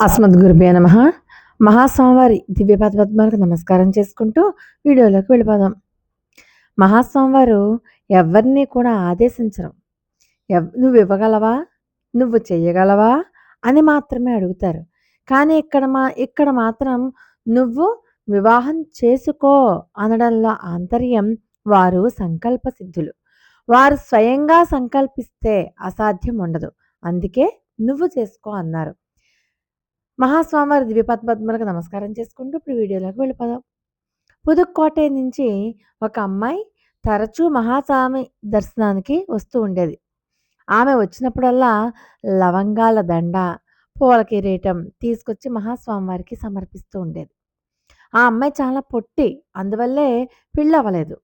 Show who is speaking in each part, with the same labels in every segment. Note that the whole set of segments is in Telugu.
Speaker 1: అస్మద్గురుభ్యో నమ. మహాస్వామివారి దివ్య పద్మాలకు నమస్కారం చేసుకుంటూ వీడియోలోకి వెళ్ళిపోదాం. మహాస్వామివారు ఎవరిని కూడా ఆదేశించరు. ఎవ్ నువ్వు ఇవ్వగలవా? నువ్వు చెయ్యగలవా? అని మాత్రమే అడుగుతారు. కానీ ఇక్కడ మా ఇక్కడ మాత్రం నువ్వు వివాహం చేసుకో అనడంలో ఆంతర్యం వారు సంకల్ప సిద్ధులు. వారు స్వయంగా సంకల్పిస్తే అసాధ్యం ఉండదు. అందుకే నువ్వు చేసుకో అన్నారు. మహాస్వామివారి దివ్యపద్మలకు నమస్కారం చేసుకుంటూ ఇప్పుడు వీడియోలోకి వెళ్ళిపోదాం. పుదుక్కోట నుంచి ఒక అమ్మాయి తరచూ మహాస్వామి దర్శనానికి వస్తూ ఉండేది. ఆమె వచ్చినప్పుడల్లా లవంగాల దండ పూల కిరీటం తీసుకొచ్చి మహాస్వామివారికి సమర్పిస్తూ ఉండేది. ఆ అమ్మాయి చాలా పొట్టి అందువల్లే పెళ్ళి అవ్వలేదు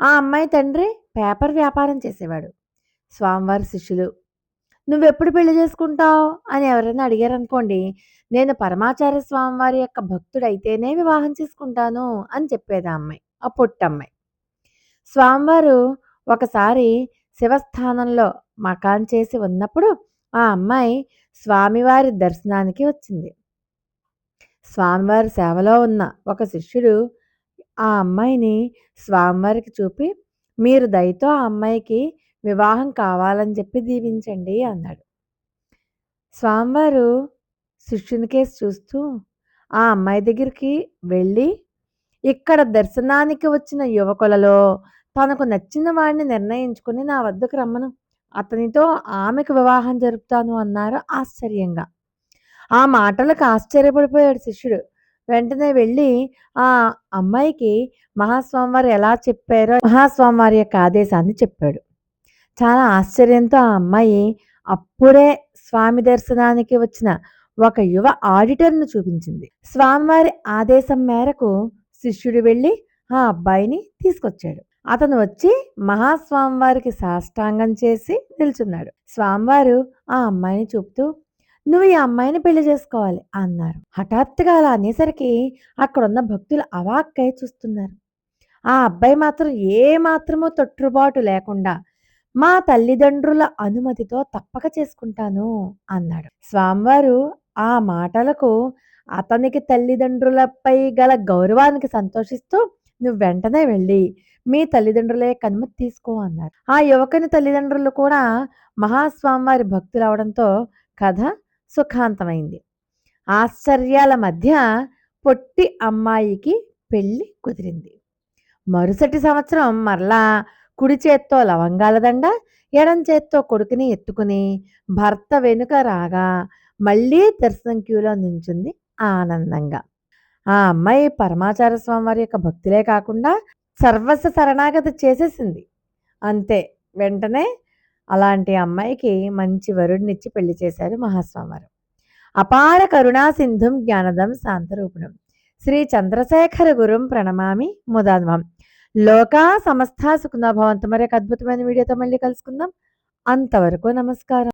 Speaker 1: ఆ అమ్మాయి తండ్రి పేపర్ వ్యాపారం చేసేవాడు. స్వామివారి శిష్యులు నువ్వెప్పుడు పెళ్ళి చేసుకుంటావు? అని ఎవరైనా అడిగారు అనుకోండి నేను పరమాచార్య స్వామివారి యొక్క భక్తుడైతేనే వివాహం చేసుకుంటాను అని చెప్పేది ఆ అమ్మాయి ఆ పొట్టమ్మాయి. స్వామివారు ఒకసారి శివస్థానంలో మకాన్ చేసి ఉన్నప్పుడు ఆ అమ్మాయి స్వామివారి దర్శనానికి వచ్చింది. స్వామివారి సేవలో ఉన్న ఒక శిష్యుడు ఆ అమ్మాయిని స్వామివారికి చూపి మీరు దయతో ఆ అమ్మాయికి వివాహం కావాలని చెప్పి దీవించండి అన్నాడు. స్వామివారు శిష్యుని కేసు చూస్తూ ఆ అమ్మాయి దగ్గరికి వెళ్ళి ఇక్కడ దర్శనానికి వచ్చిన యువకులలో తనకు నచ్చిన వాడిని నిర్ణయించుకుని నా వద్దకు రమ్మను. అతనితో ఆమెకు వివాహం జరుపుతాను అన్నారు ఆశ్చర్యంగా. ఆ మాటలకు ఆశ్చర్యపడిపోయాడు శిష్యుడు. వెంటనే వెళ్ళి ఆ అమ్మాయికి మహాస్వామివారు ఎలా చెప్పారో మహాస్వామివారి యొక్క ఆదేశాన్ని చెప్పాడు. చాలా ఆశ్చర్యంతో ఆ అమ్మాయి అప్పుడే స్వామి దర్శనానికి వచ్చిన ఒక యువ ఆడిటర్ను చూపించింది. స్వామివారి ఆదేశం మేరకు శిష్యుడు వెళ్ళి ఆ అబ్బాయిని తీసుకొచ్చాడు. అతను వచ్చి మహాస్వామివారికి సాష్టాంగం చేసి నిల్చున్నాడు. స్వామివారు ఆ అమ్మాయిని చూపుతూ నువ్వు ఈ అమ్మాయిని పెళ్ళి చేసుకోవాలి అన్నారు. హఠాత్తుగా అలా అనేసరికి అక్కడున్న భక్తులు అవాక్కై చూస్తున్నారు. ఆ అబ్బాయి మాత్రం ఏ మాత్రమో తొట్టుబాటు లేకుండా మా తల్లిదండ్రుల అనుమతితో తప్పక చేసుకుంటాను అన్నాడు. స్వామివారు ఆ మాటలకు అతనికి తల్లిదండ్రులపై గల గౌరవానికి సంతోషిస్తూ నువ్వు వెంటనే వెళ్ళి మీ తల్లిదండ్రులే కనుమతి తీసుకో అన్నారు. ఆ యువకుని తల్లిదండ్రులు కూడా మహాస్వామివారి భక్తులు అవడంతో కథ సుఖాంతమైంది. ఆశ్చర్యాల మధ్య పొట్టి అమ్మాయికి పెళ్ళి కుదిరింది. మరుసటి సంవత్సరం మరలా కుడి చేత్తో లవంగాల దండ ఎడం చేత్తో కొడుకుని ఎత్తుకుని భర్త వెనుక రాగా మళ్ళీ దర్శనం క్యూలో నించుంది ఆనందంగా. ఆ అమ్మాయి పరమాచార స్వామి వారి యొక్క భక్తులే కాకుండా సర్వస్వ శరణాగతి చేసేసింది. అంతే వెంటనే అలాంటి అమ్మాయికి మంచి వరుడినిచ్చి పెళ్ళి చేశారు మహాస్వామివారు అపార కరుణా సింధుం జ్ఞానదం శాంతరూపిణం. శ్రీ చంద్రశేఖర గురుం ప్రణమామి ముదాన్వం లోకా సమస్త సుఖనభవంతు మరి ఒక అద్భుతమైన వీడియోతో మళ్ళీ కలుసుకుందాం. అంతవరకు నమస్కారం.